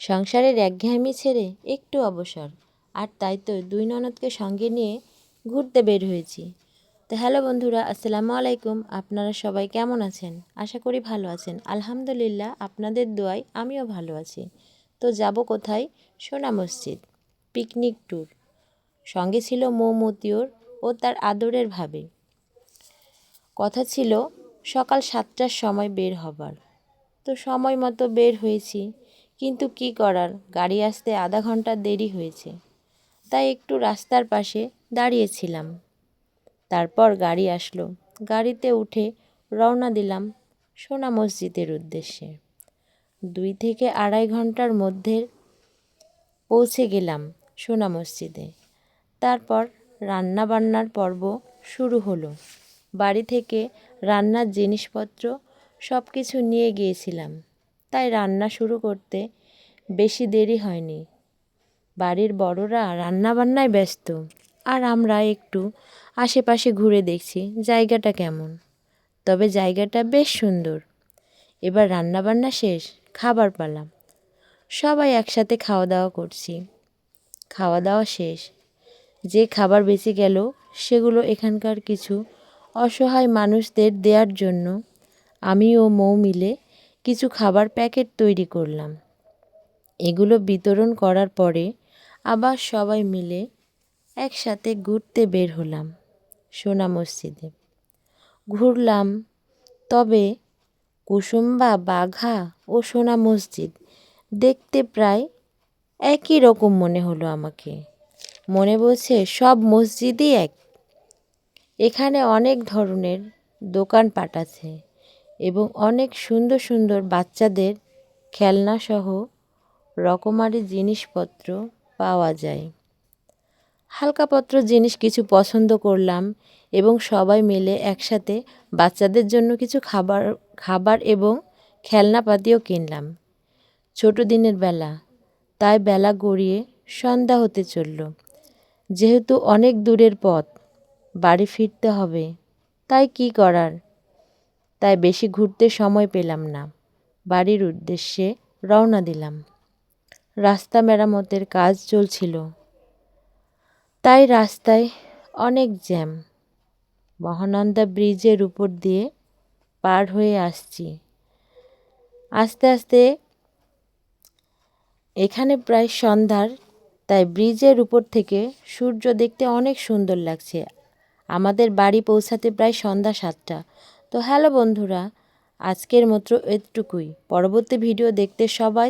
সংসারের একঘেয়েমি ছেড়ে একটু অবসর। আর তাই তো দুই ননদকে সঙ্গে নিয়ে ঘুরতে বের হয়েছি। তো হ্যালো বন্ধুরা, আসসালামু আলাইকুম। আপনারা সবাই কেমন আছেন? আশা করি ভালো আছেন। আলহামদুলিল্লাহ, আপনাদের দোয়ায় আমিও ভালো আছি। তো যাব কোথায়? সোনা মসজিদ, পিকনিক ট্যুর। সঙ্গে ছিল মৌমতিওর ও তার আদরের ভাবে। কথা ছিল সকাল সাতটার সময় বের হবার। তো সময় মতো বের হয়েছি। কিন্তু কি করার? গাড়ি আসতে আধা ঘণ্টা দেরি হয়েছে। তাই একটু রাস্তার পাশে দাঁড়িয়েছিলাম। তারপর গাড়ি আসলো। গাড়িতে উঠে রওনা দিলাম সোনা মসজিদের উদ্দেশ্যে। দুই থেকে আড়াই ঘণ্টার মধ্যে পৌঁছে গেলাম সোনা মসজিদে। তারপর রান্না বান্নার পর্ব শুরু হলো। বাড়ি থেকে রান্নার জিনিসপত্র সব কিছু নিয়ে গিয়েছিলাম। তাই রান্না শুরু করতে বেশি দেরি হয়নি। বাড়ির বড়রা রান্নাবান্নায় ব্যস্ত। আর আমরা একটু আশেপাশে ঘুরে দেখছি জায়গাটা কেমন। তবে জায়গাটা বেশ সুন্দর। এবার রান্নাবান্না শেষ, খাবার পালাম। সবাই একসাথে খাওয়া দাওয়া করছি। খাওয়া দাওয়া শেষ। যে খাবার বেঁচে গেল, সেগুলো এখানকার কিছু অসহায় মানুষদের দেওয়ার জন্য আমি ও মৌ মিলে কিছু খাবার প্যাকেট তৈরি করলাম। এগুলো বিতরণ করার পরে আবার সবাই মিলে একসাথে ঘুরতে বের হলাম সোনা মসজিদে। ঘুরলাম, তবে কুসুম্বা বাঘা ও সোনা মসজিদ দেখতে প্রায় একই রকম মনে হলো আমাকে। মনে বলছে, সব মসজিদই এক। এখানে অনেক ধরনের দোকানপাট আছে। এবং অনেক সুন্দর সুন্দর বাচ্চাদের খেলনাসহ রকমারি জিনিসপত্র পাওয়া যায়। হালকাপত্র জিনিস কিছু পছন্দ করলাম এবং সবাই মিলে একসাথে বাচ্চাদের জন্য কিছু খাবার খাবার এবং খেলনাপাতিও কিনলাম। ছোটো দিনের বেলা, তাই বেলা গড়িয়ে সন্ধ্যা হতে চলল। যেহেতু অনেক দূরের পথ, বাড়ি ফিরতে হবে, তাই কি করার? তাই বেশি ঘুরতে সময় পেলাম না। বাড়ির উদ্দেশ্যে রওনা দিলাম। রাস্তা মেরামতের কাজ চলছিল। তাই রাস্তায় অনেক জ্যাম। মহানন্দা ব্রিজের উপর দিয়ে পার হয়ে আসছি। আস্তে আস্তে এখানে প্রায় সন্ধ্যার, তাই ব্রিজের উপর থেকে সূর্য দেখতে অনেক সুন্দর লাগছে। আমাদের বাড়ি পৌঁছাতে প্রায় সন্ধ্যা সাতটা। তো হ্যালো বন্ধুরা আজকের মতো এটুকুই পরবর্তী ভিডিও দেখতে সবাই